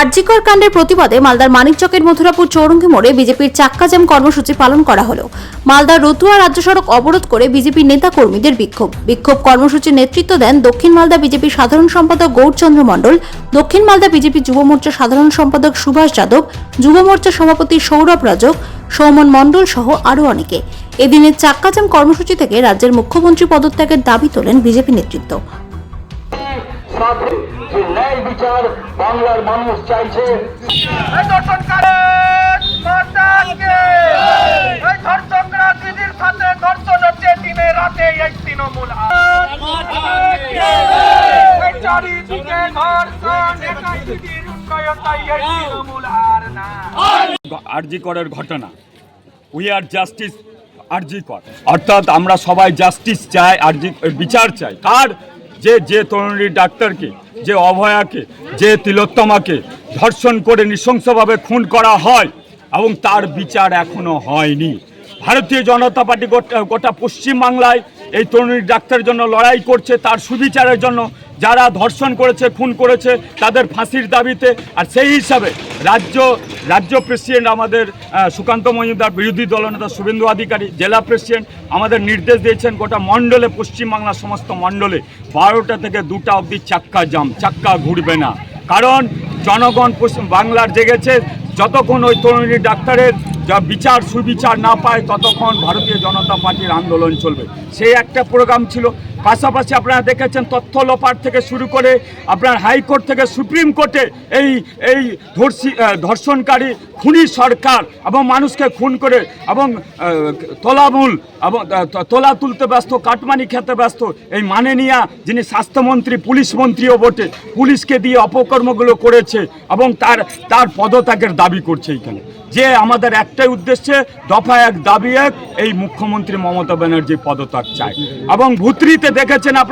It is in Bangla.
আরজিকর কাণ্ডের প্রতিবাদে মালদার মানিকচকের মথুরাপুর চৌরঙ্গি মোড়ে বিজেপির চাক্কা জ্যাম কর্মসূচি পালন করা হলো। মালদার রতুয়া রাজ্য সড়ক অবরোধ করে বিজেপি নেতা কর্মীদের বিক্ষোভ। বিক্ষোভ কর্মসূচির নেতৃত্ব দেন দক্ষিণ মালদা বিজেপি সাধারণ সম্পাদক গৌরচন্দ্র মণ্ডল, দক্ষিণ মালদা বিজেপি যুব মোর্চা সাধারণ সম্পাদক সুভাষ যাদব, যুব মোর্চা সভাপতি সৌরভ রাজক, সৌমন মণ্ডল সহ আরও অনেকে। এদিনের চাক্কাজাম কর্মসূচি থেকে রাজ্যের মুখ্যমন্ত্রী পদত্যাগের দাবি তোলেন বিজেপি নেতৃত্ব। যে ন্যায় বিচার বাংলার মানুষ চাইছে। এই ধর্ষণকারী মাতাকে। এই ধর্ষকরা দিদির সাথে ধর্ষণ হচ্ছে দিনে রাতে এই তৃণমূল চারিদিকে ধর্ষণ একাই উন্নয়ন তাই এই তৃণমূল আর না। আরজি করের ঘটনা। উই আর জাস্টিস আরজি কর। অর্থাৎ আমরা সবাই জাস্টিস চাই আরজি বিচার চাই। কার? যে যে তরুণীর ডাক্তারকে। যে অভয়াকে, যে তিলোত্তমাকে ধর্ষণ করে নৃশংসভাবে খুন করা হয় এবং তার বিচার এখনও হয়নি। ভারতীয় জনতা পার্টি গোটা গোটা পশ্চিমবাংলায় এই তরুণী ডাক্তারের জন্য লড়াই করছে, তার সুবিচারের জন্য যারা ধর্ষণ করেছে, খুন করেছে, তাদের ফাঁসির দাবিতে আর সেই হিসাবে রাজ্য রাজ্য প্রেসিডেন্ট আমাদের সুকান্ত মজুমদার, বিরোধী দলনেতা শুভেন্দু অধিকারী, জেলা প্রেসিডেন্ট আমাদের নির্দেশ দিয়েছেন গোটা মণ্ডলে, পশ্চিমবাংলার সমস্ত মণ্ডলে বারোটা থেকে দুটা অবধি চাক্কা জাম, চাক্কা ঘুরবে না। কারণ জনগণ পশ্চিম বাংলার জেগেছে, যতক্ষণ ওই তরুণী ডাক্তারের যা বিচার, সুবিচার না পায়, ততক্ষণ ভারতীয় জনতা পার্টির আন্দোলন চলবে। সেই একটা প্রোগ্রাম ছিল পাশাপাশি আপনারা দেখেছেন তথ্য লোপাট থেকে শুরু করে আপনার হাইকোর্ট থেকে সুপ্রিম কোর্টে এই এই ধর্ষি ধর্ষণকারী খুনি সরকার এবং মানুষকে খুন করে এবং তোলামূল এবং তোলা তুলতে ব্যস্ত, কাটমানি খেতে ব্যস্ত এই মানে মাননীয়া যিনি স্বাস্থ্যমন্ত্রী, পুলিশ মন্ত্রীও বটে, পুলিশকে দিয়ে অপকর্মগুলো করেছে এবং তার তার পদত্যাগের দাবি করছে এইখানে। যে আমাদের একটাই উদ্দেশ্যে, দফা এক দাবি এক, এই মুখ্যমন্ত্রী মমতা ব্যানার্জি পদত্যাগ চায়। এবং ভুতরিতে দেখেছেন আপনার?